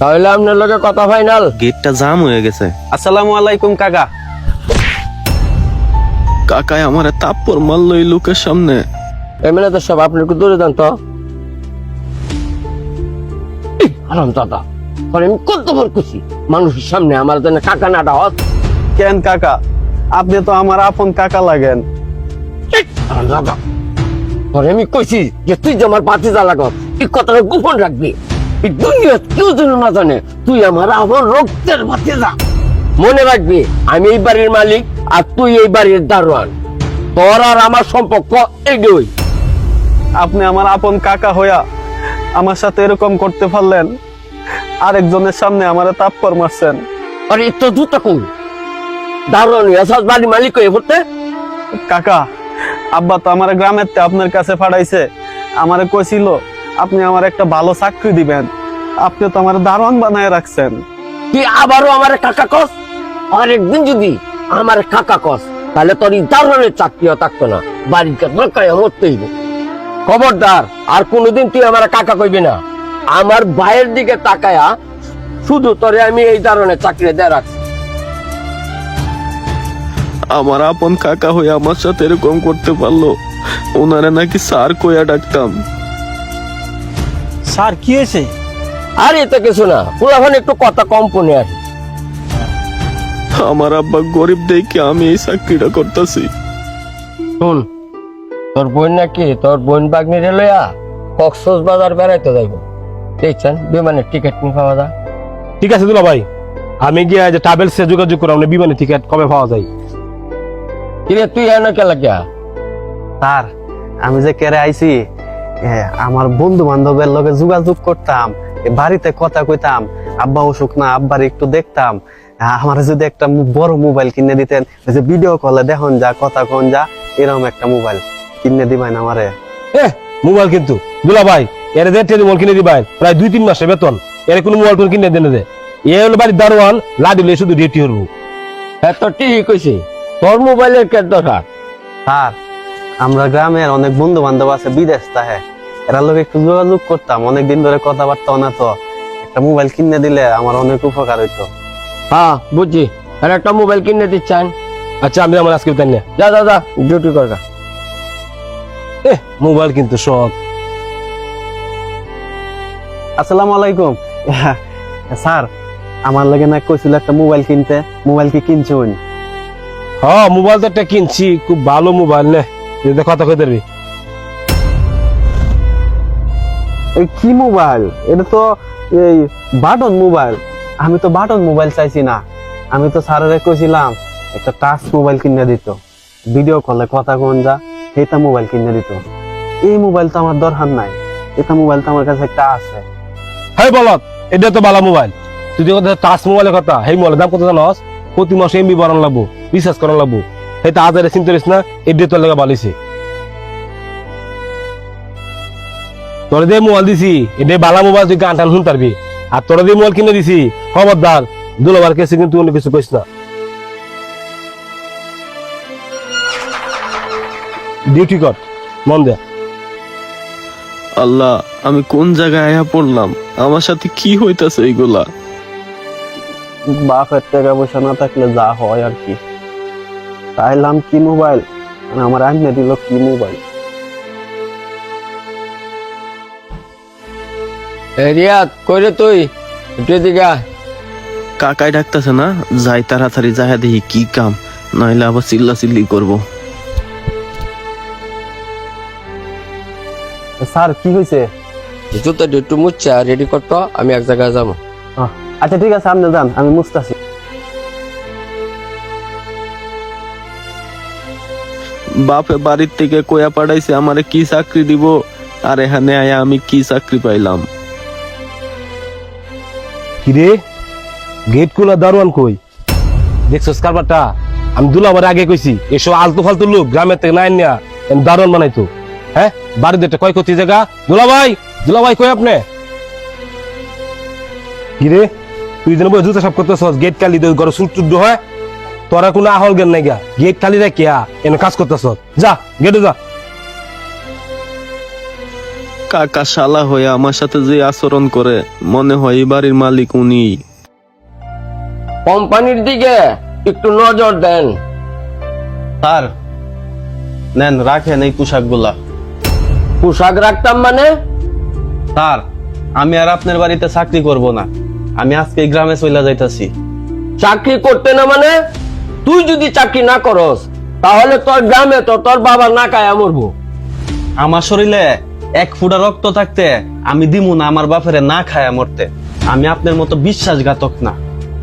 তাহলে আপনার লগে কথা ফাইনাল। গেটটা জাম হয়ে গেছে। আসসালামু আলাইকুম কাকা। কাকায় আমার তাপ্পর মারলো এই লোকের সামনে। এমএলএ তো সব আপনি একটু দূরে যান তো। আরাম দাদা পরে আমি কত বার খুশি মানুষের সামনে আমার জন্য কাকা নাটা হত কেন কাকা? আপনি তো আমার আপন কাকা লাগেন। দাদা পরে আমি কইছি যে তুই যে আমার পাতি জ্বালা কর এই কথাটা গোপন রাখবি। এই দুনিয়া কেউ যেন না জানে তুই আমার আমার রক্তের যা। মনে রাখবি আমি এই বাড়ির মালিক আর তুই এই বাড়ির দারোয়ান। তোর আর আমার সম্পর্ক এগোই আপনি আমার আপন কাকা হইয়া আমার সাথে এরকম করতে পারলেন আরেকজনের সামনে আমার তাপ্পর মারছেন। আরে এত জুতা কোন দারোয়ান এসাস বাড়ি মালিক হয়ে পড়তে? কাকা আব্বা তো আমার গ্রামের আপনার কাছে পাঠাইছে আমারে কইছিল আপনি আমার একটা ভালো চাকরি দিবেন। আপনি তো আমার দারোয়ান বানায় রাখছেন। কি আবারও আমার কাকা কস? আর একদিন যদি আমার কাকা কস তাহলে তোর এই দারোয়ানের চাকরিও থাকতো না। বাড়িতে দরকার মরতে হইব খবরদার আর কোনোদিন তুই আমার কাকা কইবি না। আমার ভাইয়ের দিকে তাকায়া শুধু তোরে আমি এই দারোয়ানের চাকরি দিয়ে রাখছি। আমার আপন কাকা হয়ে আমার সাথে এরকম করতে পারল ওনারে নাকি স্যার কইয়া ডাকতাম। স্যার কি হয়েছে? আর এতে কিছু না পুরাখন একটু কথা কম পনে আর। আমার আব্বা গরিব দেখে আমি এই চাকরিটা করতেছি। শুন তোর বোন নাকি তোর বোন বাগনিরে লইয়া কক্সস বাজার বেড়াইতে যাইব। দেখছেন বিমানের টিকিট নিয়ে পাওয়া যায়? ঠিক আছে দুলা ভাই আমি গিয়ে যে ট্রাভেলসে যোগাযোগ করলাম না বিমানে টিকিট কবে পাওয়া যায়? কিরে তুই এনে কে লাগিয়া? স্যার আমি যে কেড়ে আইছি আমার বন্ধু বান্ধবের লগে যোগাযোগ করতাম বাড়িতে কথা কইতাম আব্বা অসুখ না আব্বার একটু দেখতাম। আমার যদি একটা বড় মোবাইল কিনে দিতেন যে ভিডিও কলে দেখুন যা কথা কন যা এরকম একটা মোবাইল কিনে দিবেন আমারে। এ মোবাইল কিন্তু। দুলা ভাই এর দেড় টেলিফোন কিনে দিবাই প্রায় দুই তিন মাসে বেতন। এর কোনো মোবাইল টোন কিনে দেনে দে। এ হলো বাড়ির দারোয়ান লাদিলে শুধু ডিউটি হরবো হ্যাঁ তোর ঠিকই কইছি। তোর মোবাইলের কে দরকার? স্যার আমরা গ্রামের অনেক বন্ধু বান্ধব আছে বিদেশ তাহে। এরা লোক একটু যোগাযোগ করতাম। অনেকদিন ধরে কথাবার্তা না তো। একটা মোবাইল কিনে দিলে আমার অনেক উপকার হইতো। হ্যাঁ বুঝছি। আর একটা মোবাইল কিনে দিচ্ছেন আচ্ছা আমি আমার আজকে তাই যা যা যা ডিউটি কর এ মোবাইল কিন্তু শখ। আসসালামু আলাইকুম। স্যার আমার লাগে না কইছিল একটা মোবাইল কিনতে। মোবাইল কি কিনছুন হ্যাঁ মোবাইল তো একটা কিনছি। খুব ভালো মোবাইল নে। কথা কই দিবি এই কি মোবাইল? এটা তো এই বাটন মোবাইল। আমি তো বাটন মোবাইল চাইছি না। আমি তো স্যারের কইছিলাম, একটা টাচ মোবাইল কিনে দিত। ভিডিও কলে কথা কোন যা এটা মোবাইল কিনে দিত। এই মোবাইল তো আমার দরকার নাই। এটা মোবাইল তো আমার কাছে একটা আছে। হ্যাঁ বলত এটা তো ভালো মোবাইল। তুই কথা টাচ মোবাইলের কথা সেই মোবাইলের দাম কত জানস? প্রতি মাসে এমবি বাড়ানো লাগবো রিচার্জ করানো লাগবো। সেটা আজারে চিন্তা করিস না এটা তোর লাগে বালিছে তোর যে মোবাইল দিছি এটা বালা মোবাইল তুই গান টান শুন পারবি। আর তোর যে মোবাইল কিনে দিছি খবরদার দুলাবার কেসে কিন্তু অন্য কিছু কইস না। ডিউটি কর মন দে। আল্লাহ আমি কোন জায়গায় আয়া পড়লাম? আমার সাথে কি হইতাছে এইগুলা? বাপের টাকা পয়সা না থাকলে যা হয় আর কি। চাইলাম কি মোবাইল? আর আমার আইনে দিল কি মোবাইল? রিয়াদ কইরে তুই? একটু এদিকে কাকাই ডাকতেছে না? যাই তাড়াতাড়ি যাই দেখি কি কাম। নাইলে আবার চিল্লা চিল্লি করব স্যার কি হয়েছে জুতাটা একটু মুচ্ছা রেডি করতো আমি এক জায়গায় যাব। আচ্ছা ঠিক আছে আপনি যান আমি মুস্তাছি বাপে বাড়ির থেকে কয়া পাঠাইছে আমারে কি চাকরি দিব? আর এখানে আয়া আমি কি চাকরি পাইলাম? কিরে? গেট খোলা, দারোয়ান কই? দেখছস কারবারটা? আমি দুলাবার আগে কইছি এসব আলতু ফালতু লোক গ্রামের থেকে নাই এম দারোয়ান বানাইতো। হ্যাঁ? বাড়িতে একটা কয় করতে জায়গা? দুলা ভাই দুলা ভাই কই আপনি? কিরে? তুই যেন জুতা সাপ করতেছস, গেট কালি দিয়ে ঘরে সুট টুট হয়। তোরা কোনো আহল জ্ঞান নাই গা। গেট খালি রাখিয়া এনে কাজ করতেছস। যা, গেটে যা। কাকা শালা হয়ে আমার সাথে যে আচরণ করে মনে হয় এই বাড়ির মালিক উনি। কোম্পানির দিকে একটু নজর দেন। স্যার নেন রাখেন এই পোশাকগুলা। পোশাক রাখতাম মানে? স্যার আমি আর আপনার বাড়িতে চাকরি করব না। আমি আজকে এই গ্রামে চলে যাইতাছি। চাকরি করতে না মানে? তুই যদি চাকরি না করস তাহলে তোর গ্রামে তো তোর বাবা না কায়া মরবো। আমার শরীরে এক ফুটা রক্ত থাকতে আমি দিমু না আমার বাপেরে না খায়া মরতে। আমি আপনার মতো বিশ্বাসঘাতক না।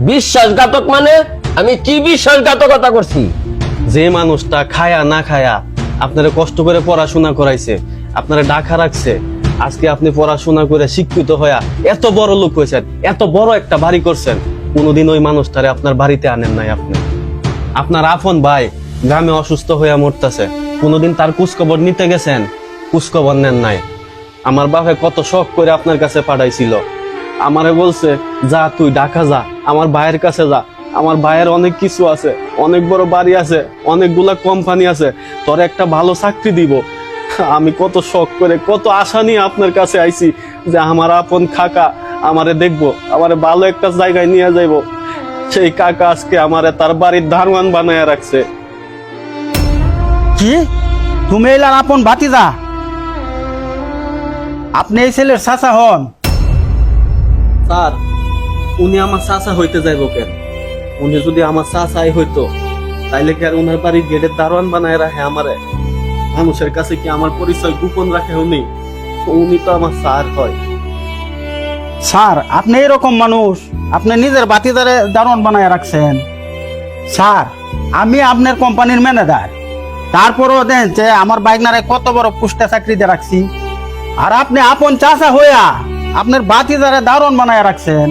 বিশ্বাসঘাতক মানে? আমি কি বিশ্বাসঘাতকতা করছি? যে মানুষটা খায়া না খায়া আপনারা কষ্ট করে পড়াশোনা করাইছে আপনারা ডাকা রাখছে আজকে আপনি পড়াশোনা করে শিক্ষিত হইয়া এত বড় লোক হয়েছেন এত বড় একটা বাড়ি করছেন কোনোদিন ওই মানুষটারে আপনার বাড়িতে আনেন নাই আপনি। আপনার আপন ভাই গ্রামে অসুস্থ হইয়া মরতেছে কোনোদিন তার কুচখবর নিতে গেছেন কুচখবর নেন নাই। আমার বাপে কত শখ করে আপনার কাছে পাঠাইছিল। আমারে বলছে, যা তুই, ঢাকা যা, আমার ভাইয়ের কাছে যা। আমার ভাইয়ের অনেক কিছু আছে, অনেক বড় বাড়ি আছে, অনেকগুলা কোম্পানি আছে। তোর একটা ভালো চাকরি দিব। আমি কত শখ করে, কত আশা নিয়ে আপনার কাছে আইছি যে আমার আপন কাকা আমারে দেখব, আমারে ভালো একটা জায়গায় নিয়ে যাইবো। সেই কাকা আজকে আমারে তার বাড়ির ধারওয়ান বানায় রাখছে। কি? তুমি এলাম আপন ভাতিজা? আপনি এই ছেলের চাচা হন। স্যার উনি আমার চাচা হইতে যাইব কেন? উনি যদি আমার চাচাই হইতো তাইলে কি আর উনার বাড়ির গেটের দারোয়ান বানায় রাখে আমারে? মানুষের কাছে কি আমার পরিচয় গোপন রাখে উনি? উনি তো আমার স্যার হয়। স্যার আপনি এরকম মানুষ আপনি নিজের বাতিদারে দারণ বানায় রাখছেন। স্যার আমি আপনার কোম্পানির ম্যানেজার। তারপরও দেন যে আমার বাইকনারে কত বড় পুষ্টা চাকরিতে রাখছি। আর আপনি আপন চাষা হইয়া আপনার বাতিদারে দারণ বানায় রাখছেন।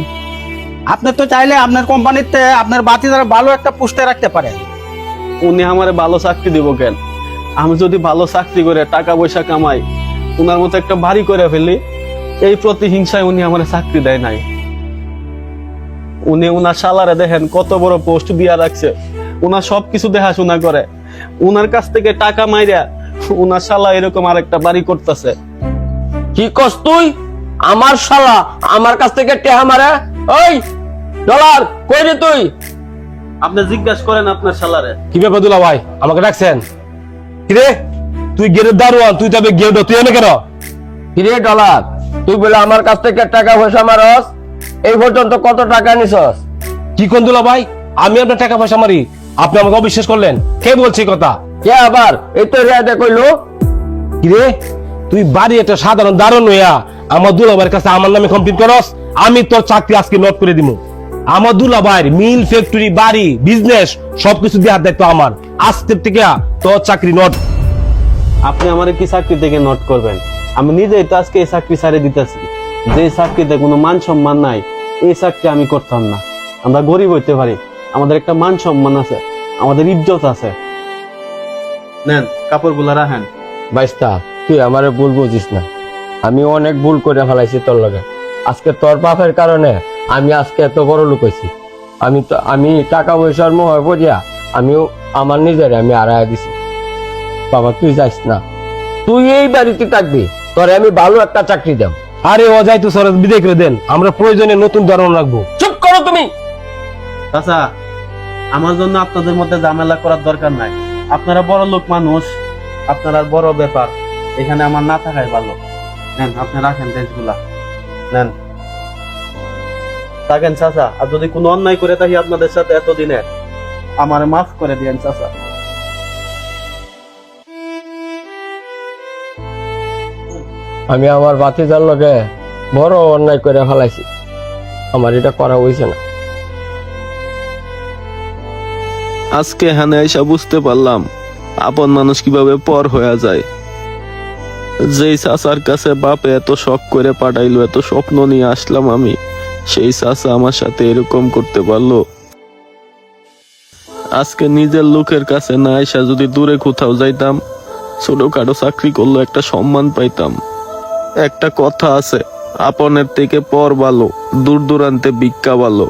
আপনি তো চাইলে আপনার কোম্পানিতে আপনার বাতিদারে ভালো একটা পুষ্টে রাখতে পারেন। উনি আমারে ভালো চাকরি দিব কেন? আমি যদি ভালো চাকরি করে টাকা পয়সা কামাই, উনার মতো একটা বাড়ি করে ফেলি, এই প্রতিহিংসায় উনি আমার চাকরি দেয় নাই। উনি উনার সালারে দেখেন কত বড় পোস্ট দিয়া রাখছে। উনার সবকিছু দেখাশোনা করে। উনার কাছ থেকে টাকা মাইরা উনার শালা এরকম আরেকটা বাড়ি করতেছে। কি কস তুই? আমার শালা আমার কাছ থেকে টেহা মারে? ওই ডলার কই রে তুই? আপনি জিজ্ঞাসা করেন আপনার শালারে। কি ব্যাপার দুলা ভাই আমাকে ডাকছেন? কি রে? তুই গেটের দারোয়ান তুই তবে গেট তুই এনে কেন? কিরে ডলার তুই বলে আমার কাছ থেকে টাকা পয়সা মারস? এই পর্যন্ত কত টাকা নিছস? কি কোন দুলা ভাই আমি আপনার টাকা পয়সা মারি আপনি আমাকে অবিশ্বাস করলেন? কে বলছে কথা? কে আবার? এই তো রেয়াদে কইলো। কিরে তুই বাড়ি একটা সাধারণ দারুণ হইয়া আমার দুলাভাইয়ের কাছে আমার নামে কমপ্লিট করস আমি তোর চাকরি আজকে নোট করে দিব আমার দুলাভাইয়ের মিল ফ্যাক্টরি বাড়ি বিজনেস সবকিছু দেওয়ার দায়িত্ব আমার। আজকের থেকে তোর চাকরি নোট আপনি আমারে কি চাকরি থেকে নোট করবেন? আমি নিজেই তো আজকে এই চাকরি ছাড়ে দিতেছি। যে চাকরিতে কোনো মান সম্মান নাই এই চাকরি আমি করতাম না। আমরা গরিব হইতে পারি। আমাদের একটা মান সম্মান আছে। আমাদের ইজ্জত আছে। নেন কাপড়গুলো রাখেন। বাইস্তা তুই আমারে ভুল বুঝিস না। আমি অনেক ভুল করে ফেলাইছি তোর লগে। আজকে তোর বাপের কারণে আমি আজকে এত বড় লোক হইছি। আমি তো আমি টাকা পয়সার মোহ পড়িয়া আমিও আমার নিজের আমি আড়াই দিছি। বাবা তুই যাইস না। তুই এই বাড়িতে থাকবি তোরে আমি ভালো একটা চাকরি দেব। আরে ও যাই তো সরজ বিদায় করে দেন। আমরা প্রয়োজনে নতুন দারুণ রাখব। চুপ করো তুমি! চাচা আমার জন্য আপনাদের মধ্যে ঝামেলা করার দরকার নাই। আপনারা বড় লোক মানুষ আপনারা বড় ব্যাপার। এখানে আমার না থাকাই ভালো। নেন আপনি রাখেন ড্রেসগুলা নেন। থাকেন চাচা। আর যদি কোনো অন্যায় করে থাকি আপনাদের সাথে এতদিনে আমার মাফ করে দিয়েন চাচা। আমি আমার বাতিজার লগে বড় অন্যায় করে ফেলাইছি। আমার এটা করা হয়েছে না। আজকে এখানে এসে বুঝতে পারলাম আপন মানুষ কীভাবে পর হয়ে যায়। যেই চাচার কাছে বাপে এত শখ করে পাঠাইলো, এত স্বপ্ন নিয়ে আসলাম আমি, সেই চাচা আমার সাথে এরকম করতে পারল। আজকে নিজের লোকের কাছে না এসে যদি দূরে কোথাও যাইতাম, ছোটখাটো চাকরি করল একটা সম্মান পাইতাম। একটা কথা আছে, আপনের থেকে পর ভালো, দূর দূরান্তে ভিক্ষা ভালো।